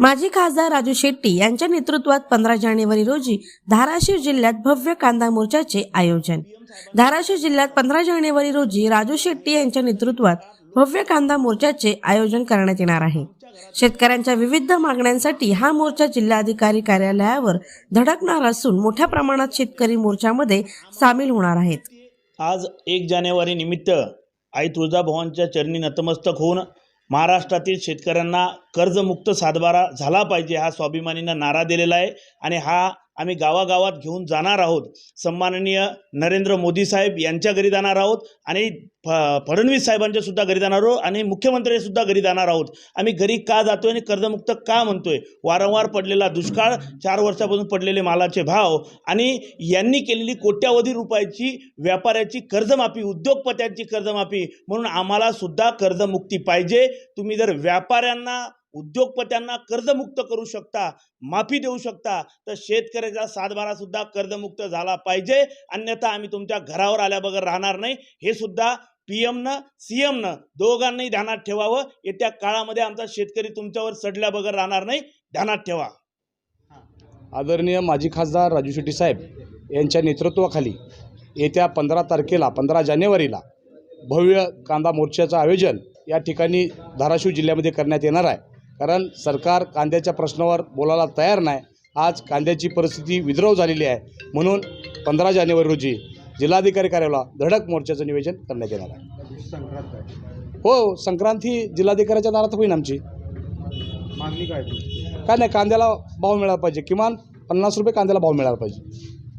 माजी खासदार राजू शेट्टी यांच्या नेतृत्वात पंधरा जानेवारी रोजी धाराशिव जिल्ह्यात भव्य कांदा मोर्चाचे आयोजन. धाराशिव जिल्ह्यात पंधरा जानेवारी रोजी राजू शेट्टी यांच्या नेतृत्वात भव्य कांदा मोर्चाचे आयोजन करण्यात येणार आहे. शेतकऱ्यांच्या विविध मागण्यांसाठी हा मोर्चा जिल्हाधिकारी कार्यालयावर धडकणार असून मोठ्या प्रमाणात शेतकरी मोर्चामध्ये सामील होणार आहेत. आज एक जानेवारी निमित्त आई तुळजाभवानच्या चरणी नतमस्तक होऊन महाराष्ट्रातील शेतकऱ्यांना कर्जमुक्त सातबारा झाला पाहिजे हा स्वाभिमानीनं नारा दिलेला आहे. आणि हा आम्ही गावागावात घेऊन जाणार आहोत. सन्माननीय नरेंद्र मोदी साहेब यांच्या घरी जाणार आहोत आणि फ फडणवीस साहेबांच्या सुद्धा घरी जाणार आहोत आणि मुख्यमंत्र्यांसुद्धा घरी जाणार आहोत. आम्ही घरी का जातोय आणि कर्जमुक्त का म्हणतोय? वारंवार पडलेला दुष्काळ चार वर्षापासून पडलेले मालाचे भाव आणि यांनी केलेली कोट्यावधी रुपयाची व्यापाऱ्याची कर्जमाफी उद्योगपत्यांची कर्जमाफी म्हणून आम्हाला सुद्धा कर्जमुक्ती पाहिजे. तुम्ही जर व्यापाऱ्यांना उद्योगपत्यांना कर्जमुक्त करू शकता माफी देऊ शकता तर शेतकऱ्याचा सातबारा सुद्धा कर्जमुक्त झाला पाहिजे. अन्यथा आम्ही तुमच्या घरावर आल्याबगर राहणार नाही. हे सुद्धा पी एमनं सी एमनं दोघांनाही ध्यानात ठेवावं. येत्या काळामध्ये आमचा शेतकरी तुमच्यावर सडल्या बगर राहणार नाही. ध्यानात ठेवा. आदरणीय माजी खासदार राजू शेट्टी साहेब यांच्या नेतृत्वाखाली येत्या पंधरा तारखेला पंधरा जानेवारीला भव्य कांदा मोर्चाचं आयोजन या ठिकाणी धाराशिव जिल्ह्यामध्ये करण्यात येणार आहे. कारण सरकार कांद्याच्या प्रश्नावर बोलायला तयार नाही. आज कांद्याची परिस्थिती विद्रव झालेली आहे. म्हणून पंधरा जानेवारी रोजी जिल्हाधिकारी कार्यालयाला धडक मोर्चाचं नियोजन करण्यात येणार आहे. हो संक्रांती जिल्हाधिकाऱ्याच्या दारात होईल आमची. मागणी काय काय नाही कांद्याला भाव मिळाला पाहिजे. किमान पन्नास रुपये कांद्याला भाव मिळाला पाहिजे.